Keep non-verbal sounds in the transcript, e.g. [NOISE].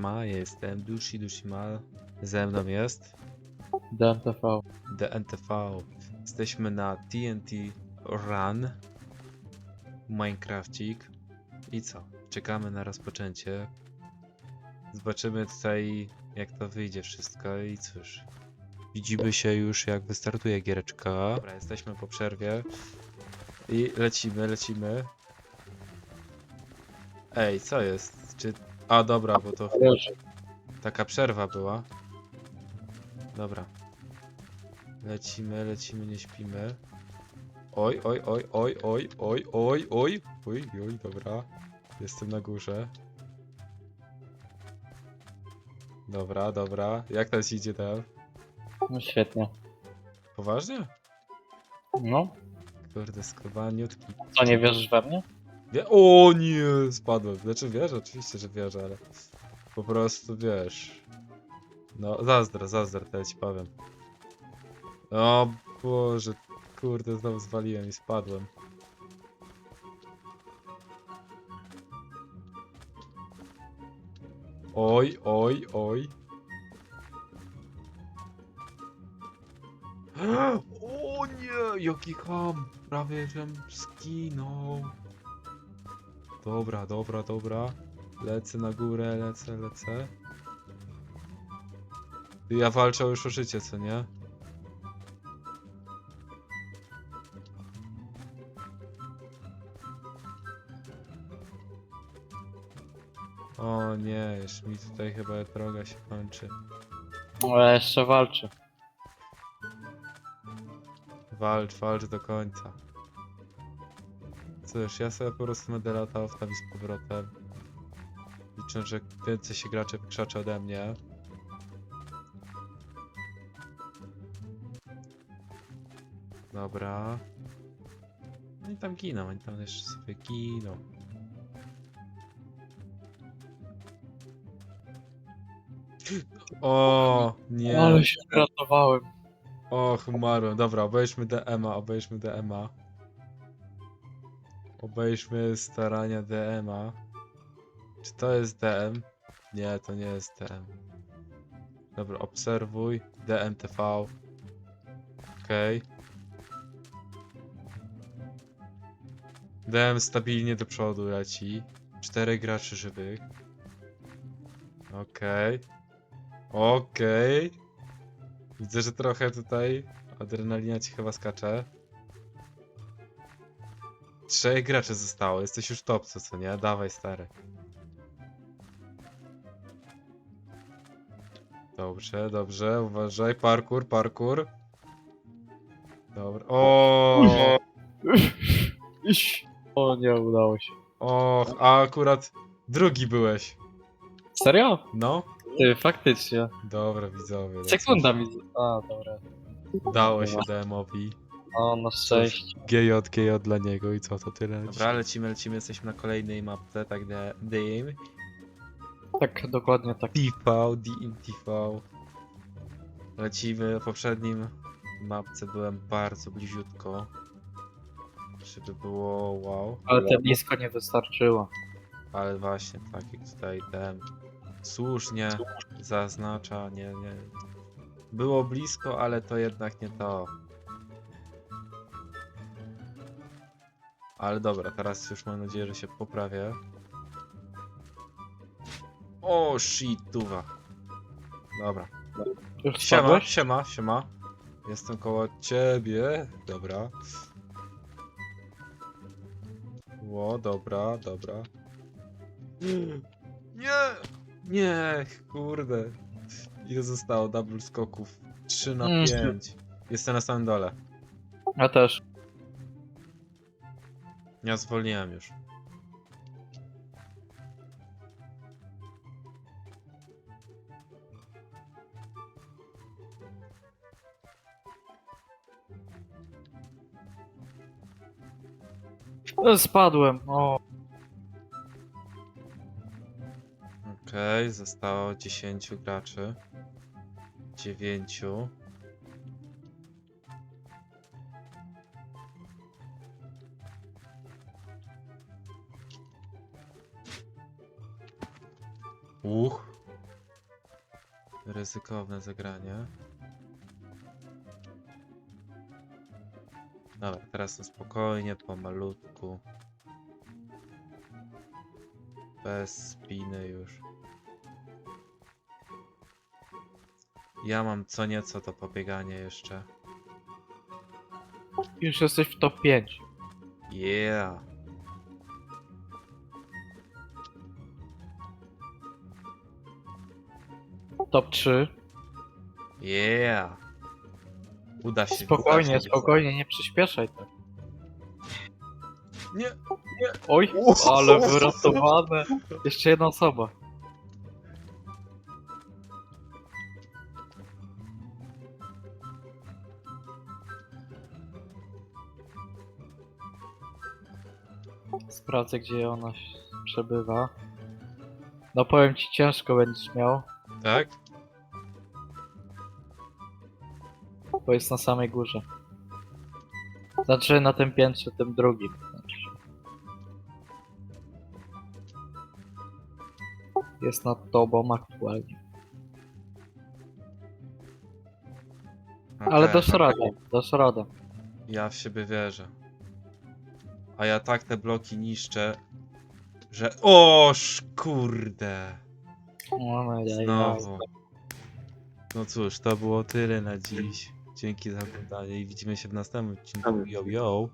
siema, jestem Dushi Dushima. Ze mną jest DMTV. DNTV. Jesteśmy na TNT Run. Minecrafcik. I co? Czekamy na rozpoczęcie. Zobaczymy tutaj jak to wyjdzie wszystko i cóż. Widzimy się już jak wystartuje giereczka. Dobra, jesteśmy po przerwie. I lecimy, lecimy. Ej, co jest? Czy... A dobra, bo to taka przerwa była. Dobra. Lecimy, lecimy, nie śpimy. Oj, oj, oj, oj, oj, oj, oj, oj. Oj, oj, dobra. Jestem na górze. Dobra, dobra. Jak tam ci idzie tam? No świetnie. Poważnie? No, Kurde, skubaniutki. co nie wierzysz we mnie? Wie o nie, spadłem. Znaczy wierzę, oczywiście, że wierzę, ale po prostu wiesz. No, zazdro, zazdro, to ci powiem. O Boże, kurde, znowu zwaliłem i spadłem. Oj, oj, oj. [GASPS] O nie, jaki ham! Prawie żem skinął. Dobra, dobra, dobra. Lecę na górę, lecę, lecę. Ja walczę już o życie, co nie? O nie, już mi tutaj chyba droga się kończy. Ale jeszcze walczy. Walcz, walcz do końca. Cóż, ja sobie po prostu będę latał w tam i z powrotem. Liczę, że więcej się graczy wykrzaczy ode mnie. Dobra. Oni tam giną, oni tam jeszcze sobie giną. O, nie. Ale się ratowałem. Och, umarłem. Dobra, obejrzmy DM-a, obejrzmy DM-a. Obejrzmy starania DM-a. Czy to jest DM? Nie, to nie jest DM. Dobra, obserwuj. DMTV. Okej. DM stabilnie do przodu leci. Czterech graczy żywych. Okej. Okej. Widzę, że trochę tutaj adrenalina ci chyba skacze. Trzech graczy zostało, jesteś już topce, co nie? Dawaj, stary. Dobrze, dobrze, uważaj, parkour, parkour. Dobra, o, Iś. O nie, udało się. o, a akurat drugi byłeś. Serio? No, Ty, faktycznie. dobra, widzowie. no Sekunda mi... A, dobra. cóż, Udało się DM-owi. O, na szczęście. GJ, GJ dla niego i co to tyle? Dobra, lecimy, lecimy, jesteśmy na kolejnej mapce, tak de, DM. Tak, dokładnie tak. TV, DMTV. Lecimy, w poprzednim mapce byłem bardzo bliziutko. Żeby było wow, Ale te blisko nie wystarczyło. ale właśnie, tak jak tutaj DM słusznie zaznacza, nie, nie. Było blisko, ale to jednak nie to. Ale dobra, teraz już mam nadzieję, że się poprawię. O, shit, tuwa. Dobra. Już Siema, spadłeś? siema, siema. Jestem koło ciebie. Dobra. Ło, dobra, dobra. Nie! Nie, kurde. Ile zostało double skoków? 3 na Mm. 5. Jestem na samym dole. Ja też. Ja zwolniłem już. E, Spadłem. O, Okej, zostało 10 graczy. 9. Uch. ryzykowne zagranie. Dobra, teraz na spokojnie, pomalutku. Bez spiny już. Ja mam co nieco to pobieganie jeszcze. Już jesteś w top 5. Yeah! Top 3. Yeah! Uda się. uda Spokojnie, się. spokojnie, nie przyspieszaj tak. Nie! Oj, ale wyratowane. Jeszcze jedna osoba. Sprawdzę, gdzie ona się przebywa. No powiem ci, ciężko będziesz miał, Tak? bo jest na samej górze. Znaczy na tym piętrze, tym drugim. Jest nad tobą aktualnie. Ale Okej. dasz radę, dasz radę. Ja w siebie wierzę. A ja tak te bloki niszczę, że... Oż kurde! No, no. Znowu. No cóż, to było tyle na dziś. Dzięki za oglądanie i widzimy się w następnym odcinku. Yo, yo!